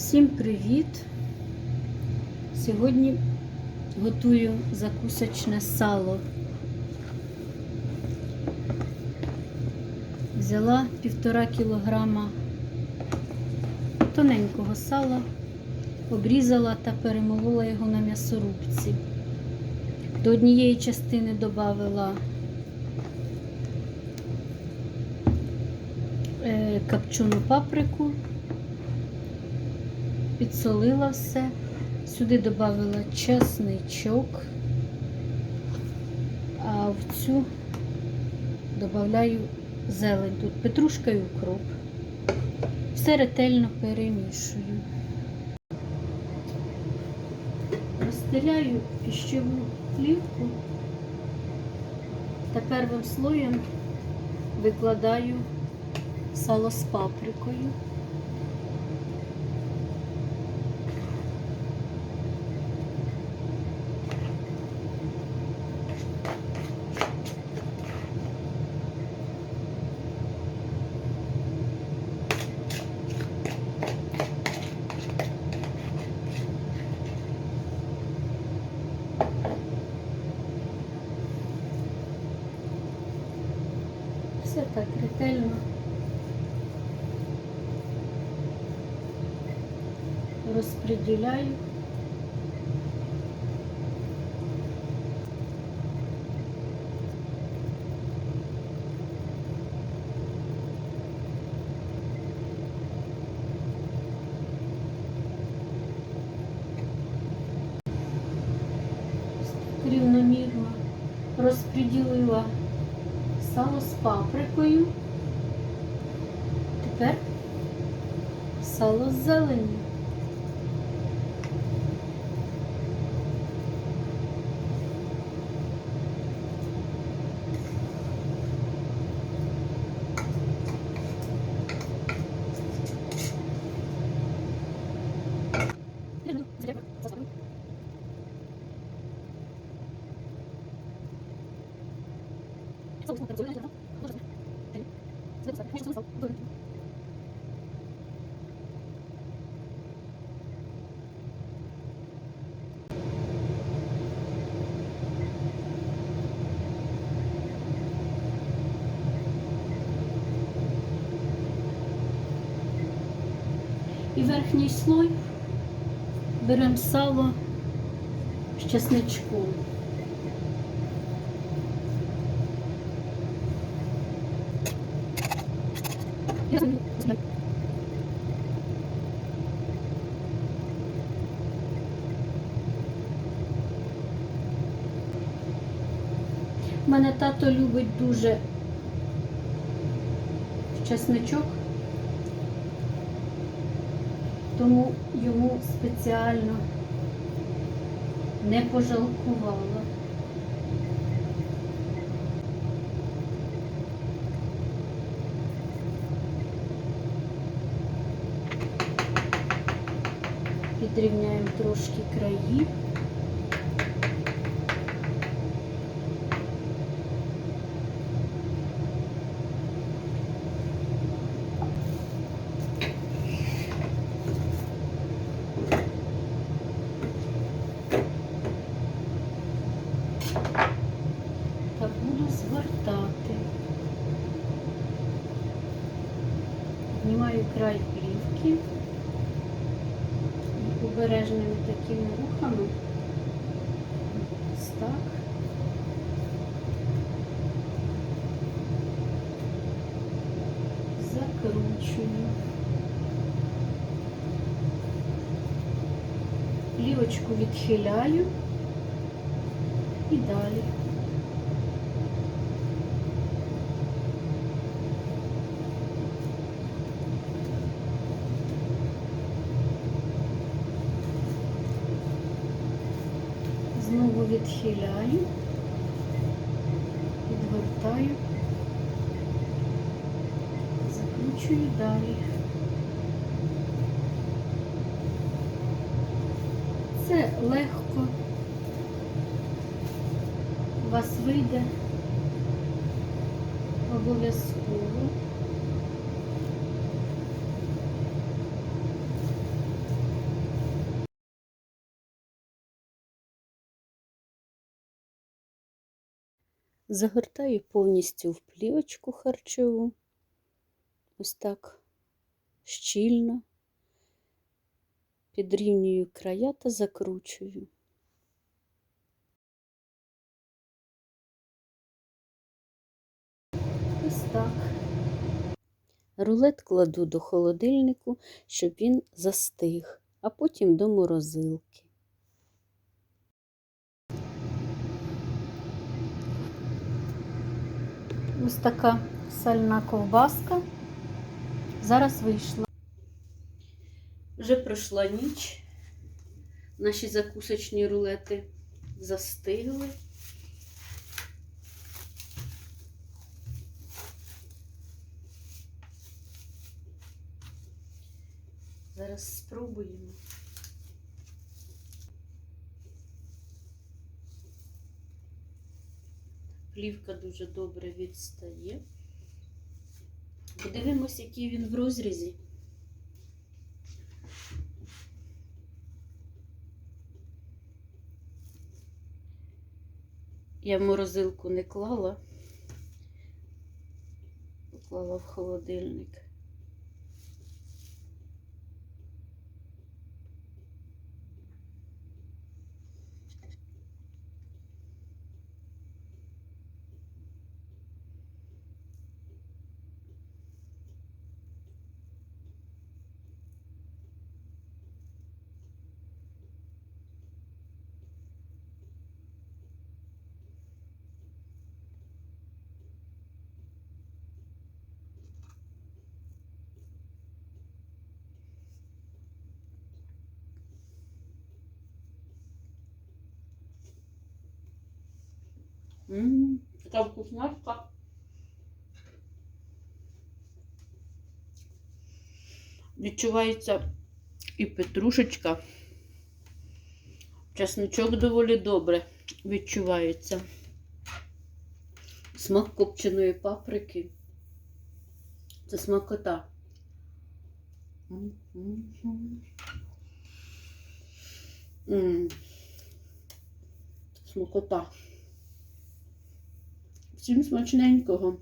Всім привіт! Сьогодні готую закусочне сало. Взяла півтора кілограма тоненького сала, обрізала та перемолола його на м'ясорубці. До однієї частини додала е, копчену паприку, підсолила все. Сюди додала чесничок, а в цю додаю зелень. Тут петрушка і укроп. Все ретельно перемішую. Розстеляю піщову плівку та первим слоєм викладаю сало з паприкою. Все так ретельно розподіляю. Рівномірно розподілила сало з паприкою. Тепер сало з зеленню. І верхній слой беремо сало з чесничком. У мене тато любить дуже чесничок, тому йому спеціально не пожалкувала. Підрівняємо трошки краї. Буду звертати. Знімаю край плівки і обережними такими рухами. Ось так. Закручую. Плівочку відхиляю і далі. Знову відхиляю, відвертаю, закручую далі. Це легко. У вас вийде обов'язково. Загортаю повністю в плівочку харчову. Ось так щільно. Підрівнюю края та закручую. Ось так. Рулет кладу до холодильнику, щоб він застиг, а потім до морозилки. Ось така сальна ковбаска. Зараз вийшла. Вже пройшла ніч. Наші закусочні рулети застигли. Зараз спробуємо. Плівка дуже добре відстає. Подивимось, який він в розрізі. Я в морозилку не клала, поклала в холодильник. Ммм, така вкусняшка. Відчувається і петрушечка. Часничок доволі добре відчувається. Смак копченої паприки. Це смакота. Смакота. Всім смачненького.